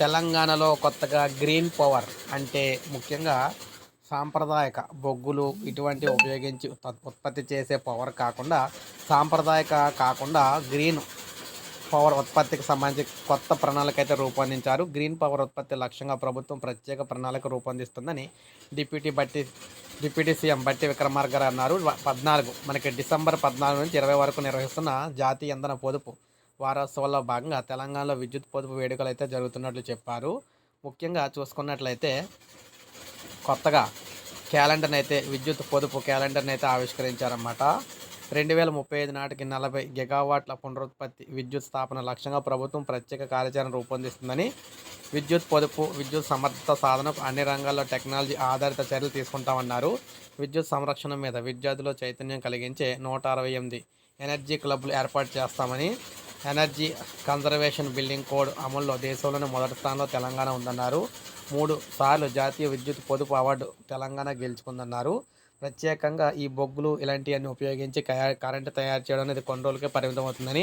తెలంగాణలో కొత్తగా green power అంటే ముఖ్యంగా సాంప్రదాయక బొగ్గులు ఇటువంటి ఉపయోగించి ఉత్పత్తి చేసే పవర్ కాకుండా సాంప్రదాయక కాకుండా గ్రీన్ పవర్ ఉత్పత్తికి సంబంధించి కొత్త ప్రణాళిక అయితే రూపొందించారు. గ్రీన్ పవర్ ఉత్పత్తి లక్ష్యంగా ప్రభుత్వం ప్రత్యేక ప్రణాళిక రూపొందిస్తుందని deputy Bhatti deputy CM Bhatti విక్రమార్గారు అన్నారు. పద్నాలుగు మనకి డిసెంబర్ పద్నాలుగు నుంచి ఇరవై వరకు నిర్వహిస్తున్న జాతీయ ఇంధన పొదుపు వారోత్సవాల్లో భాగంగా తెలంగాణలో విద్యుత్ పొదుపు వేడుకలు అయితే జరుగుతున్నట్లు చెప్పారు. ముఖ్యంగా చూసుకున్నట్లయితే కొత్తగా క్యాలెండర్ని అయితే విద్యుత్ పొదుపు క్యాలెండర్ని అయితే ఆవిష్కరించారన్నమాట. రెండు వేల ముప్పై ఐదు నాటికి నలభై గిగావాట్ల పునరుత్పత్తి విద్యుత్ స్థాపన లక్ష్యంగా ప్రభుత్వం ప్రత్యేక కార్యాచరణ రూపొందిస్తుందని విద్యుత్ పొదుపు విద్యుత్ సమర్థత సాధనకు అన్ని రంగాల్లో టెక్నాలజీ ఆధారిత చర్యలు తీసుకుంటామన్నారు. విద్యుత్ సంరక్షణ మీద విద్యార్థుల్లో చైతన్యం కలిగించే నూట అరవై ఎనిమిది ఎనర్జీ క్లబ్లు ఏర్పాటు చేస్తామని ఎనర్జీ కన్జర్వేషన్ బిల్డింగ్ కోడ్ అమల్లో దేశంలోనే మొదటి స్థానంలో తెలంగాణ ఉందన్నారు. మూడు సార్లు జాతీయ విద్యుత్ పొదుపు అవార్డు తెలంగాణ గెలుచుకుందన్నారు. ప్రత్యేకంగా ఈ బొగ్గులు ఇలాంటివన్నీ ఉపయోగించి కరెంటు తయారు చేయడం అనేది కొన్ని రోజులకే పరిమితం అవుతుందని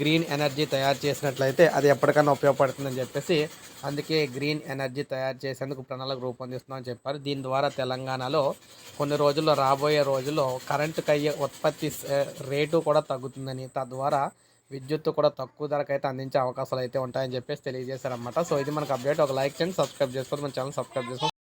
గ్రీన్ ఎనర్జీ తయారు చేసినట్లయితే అది ఎప్పటికైనా ఉపయోగపడుతుందని చెప్పేసి అందుకే గ్రీన్ ఎనర్జీ తయారు చేసేందుకు ప్రణాళిక రూపొందిస్తున్నామని చెప్పారు. దీని ద్వారా తెలంగాణలో కొన్ని రోజుల్లో రాబోయే రోజుల్లో కరెంటుకు అయ్యే ఉత్పత్తి రేటు కూడా తగ్గుతుందని తద్వారా విద్యుత్ కూడా తక్కువ ధరకు అయితే అందించే అవకాశాలు అయితే ఉంటాయని చెప్పేసి తెలియజేశారన్నమాట. సో ఇది మనకు అప్డేట్ ఒక లైక్ చేయండి సబ్స్క్రైబ్ చేసుకోండి. మన ఛానల్ సబ్స్క్రైబ్ చేసుకోండి.